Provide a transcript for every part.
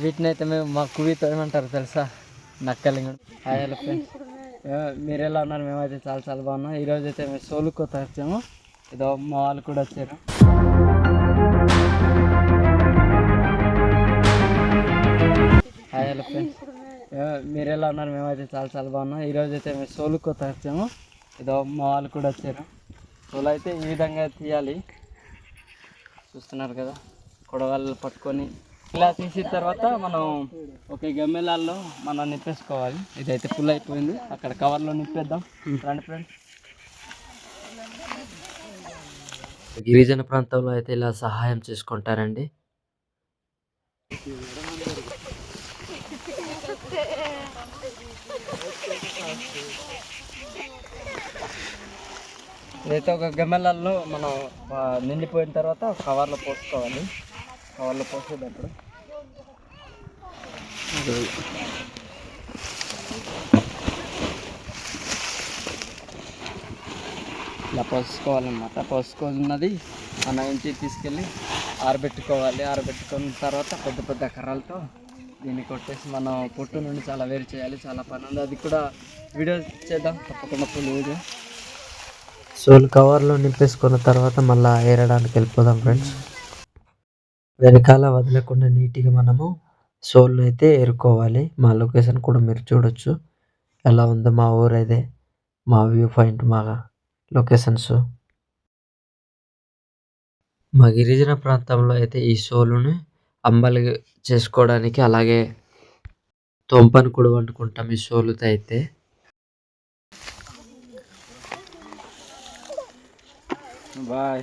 వీటిని అయితే మేము మా కువితో ఏమంటారు తెలుసా? నక్కలింగం. హాయ్ ఫ్రెండ్స్ మీరు ఎలా ఉన్నారు? మేమైతే చాలా చాలా బాగున్నాం. ఈరోజు అయితే మేము సోలు కొత్త వచ్చాము. ఏదో మా వాళ్ళు కూడా వచ్చారు. హాయ్ హలో ఫ్రెండ్స్ మీరు ఎలా ఉన్నారు? మేమైతే చాలా చాలా బాగున్నాం. ఈరోజు అయితే మేము సోలు కొత్త వచ్చాము. ఏదో మా వాళ్ళు కూడా వచ్చారు. సోలు అయితే ఈ విధంగా తీయాలి. చూస్తున్నారు కదా? కొడవళ్ళు పట్టుకొని ఇలా తీసిన తర్వాత మనం ఒక గమ్మెలాల్లో మనం నిప్పేసుకోవాలి ఇదైతే ఫుల్ అయిపోయింది. అక్కడ కవర్లో నింపేద్దాం. రండి ఫ్రెండ్స్ గిరిజన ప్రాంతంలో అయితే ఇలా సహాయం చేసుకుంటారండి. ఇదైతే ఒక గమ్మెలాల్లో మనం నిండిపోయిన తర్వాత కవర్లో పోసుకోవాలి. కవర్లో పోసేటప్పుడు ఇలా పోసుకోవాలన్నమాట. పోసుకున్నది మన నుంచి తీసుకెళ్ళి ఆరబెట్టుకోవాలి. ఆరబెట్టుకున్న తర్వాత పెద్ద పెద్ద కర్రలతో దీన్ని కొట్టేసి మనం పొట్టు నుండి చాలా వేరు చేయాలి. చాలా పని ఉంది. అది కూడా వీడియో చేద్దాం. తప్పకుండా ఫుల్ వీడియో సోల్ కవర్లో నింపేసుకున్న తర్వాత మళ్ళీ ఏరడానికి వెళ్ళిపోదాం ఫ్రెండ్స్ వెనకాల వదలకుండా నీట్గా మనము సోల్ అయితే ఏరుకోవాలి. మా లొకేషన్ కూడా మీరు చూడొచ్చు. ఎలా ఉందో మా ఊరు అయితే మా వ్యూ పాయింట్ మా లొకేషన్స్. మా గిరిజన ప్రాంతంలో అయితే ఈ సోలుని అంబలి చేసుకోవడానికి అలాగే తొంపని కూడా వండుకుంటాం ఈ సోలుతో అయితే. Bye.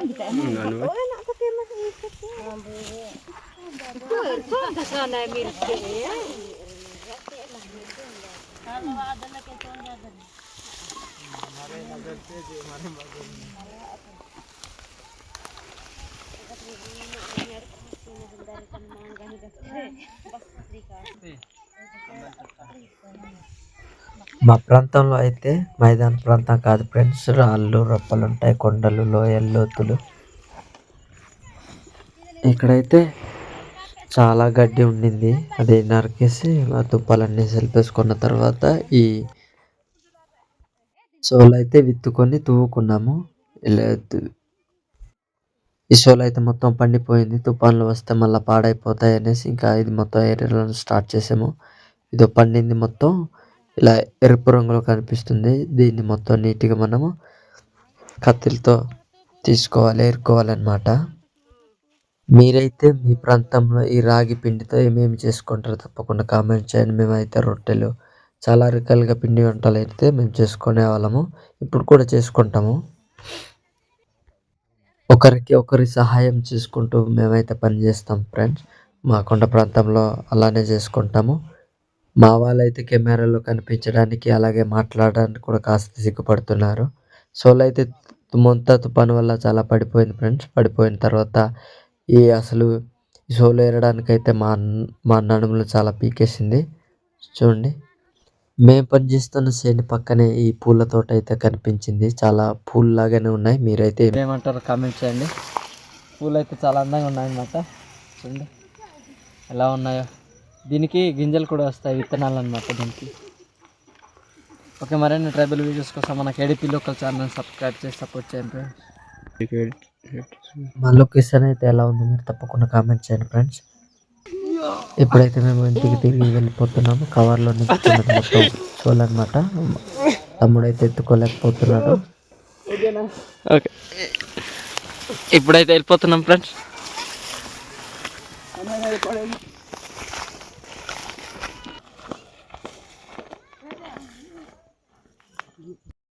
lang kita. Hmm, ano? Oo, anak ko kayo mas isip niya. Ito, ito, ang kasana yung milk niya. Ano ba adala kayo ito ang dadala? Mare, nagal siya, di mare maganda. మా ప్రాంతంలో అయితే మైదాన ప్రాంతం కాదు friends. రాళ్ళు రప్పలు ఉంటాయి కొండలు లోయలు లోతులు. ఇక్కడైతే చాలా గడ్డి ఉండింది. అది నరికేసి ఆ తుప్పలన్నీ సెలిపేసుకున్న తర్వాత ఈ సోలు అయితే విత్తుకొని తువ్వుకున్నాము ఇలా ఈ సోలు అయితే మొత్తం పండిపోయింది. తుఫాన్లు వస్తే మళ్ళీ పాడైపోతాయి అనేసి ఇంకా ఇది మొత్తం ఏరియాలను స్టార్ట్ చేసాము. ఇది పండింది మొత్తం. ఇలా ఎరుపు రంగులో కనిపిస్తుంది. దీన్ని మొత్తం నీట్గా మనము కత్తిలతో తీసుకోవాలి ఏరుకోవాలన్నమాట మీరైతే మీ ప్రాంతంలో ఈ రాగి పిండితో ఏమేమి చేసుకుంటారో తప్పకుండా కామెంట్ చేయండి. మేమైతే రొట్టెలు చాలా రకాలుగా పిండి వంటలు అయితే మేము చేసుకునే వాళ్ళము. ఇప్పుడు కూడా చేసుకుంటాము. ఒకరికి ఒకరి సహాయం చేసుకుంటూ మేమైతే పని చేస్తాం ఫ్రెండ్స్. మా కొండ ప్రాంతంలో అలానే చేసుకుంటాము. మా వాళ్ళైతే కెమెరాలో కనిపించడానికి అలాగే మాట్లాడడానికి కూడా కాస్త సిగ్గుపడుతున్నారు. సోలో అయితే మొంత తుఫాను వల్ల చాలా పడిపోయింది ఫ్రెండ్స్. పడిపోయిన తర్వాత ఈ అసలు ఈ సోలో ఏరడానికైతే మా మా నడుములు చాలా పీకేసింది. చూడండి. మేము పనిచేస్తున్న శ్రేణి పక్కనే ఈ పూల తోట అయితే కనిపించింది. చాలా పూలు లాగానే ఉన్నాయి. మీరైతే ఏమంటారో కామెంట్ చేయండి. పూలు అయితే చాలా అందంగా ఉన్నాయన్నమాట. చూడండి. ఎలా ఉన్నాయో. దీనికి గింజలు కూడా వస్తాయి విత్తనాలు అన్నమాట దీనికి. ఓకే మరిన్ని ట్రైబల్ వీడియోస్ కోసం మన కేడీపీ లోకల్ ఛానల్ సబ్స్క్రైబ్ చేసి సపోర్ట్ చేయండి ఫ్రెండ్స్. మా లొకేషన్ అయితే ఎలా ఉందో మీరు తప్పకుండా కామెంట్ చేయండి ఫ్రెండ్స్. ఇప్పుడైతే మేము ఇంటికి తిరిగి వెళ్ళిపోతున్నాము కవర్లో మొత్తం సోల్ అనమాట తమ్ముడైతే ఎత్తుకోలేకపోతున్నాడు. ఓకే. ఇప్పుడైతే వెళ్ళిపోతున్నాం ఫ్రెండ్స్.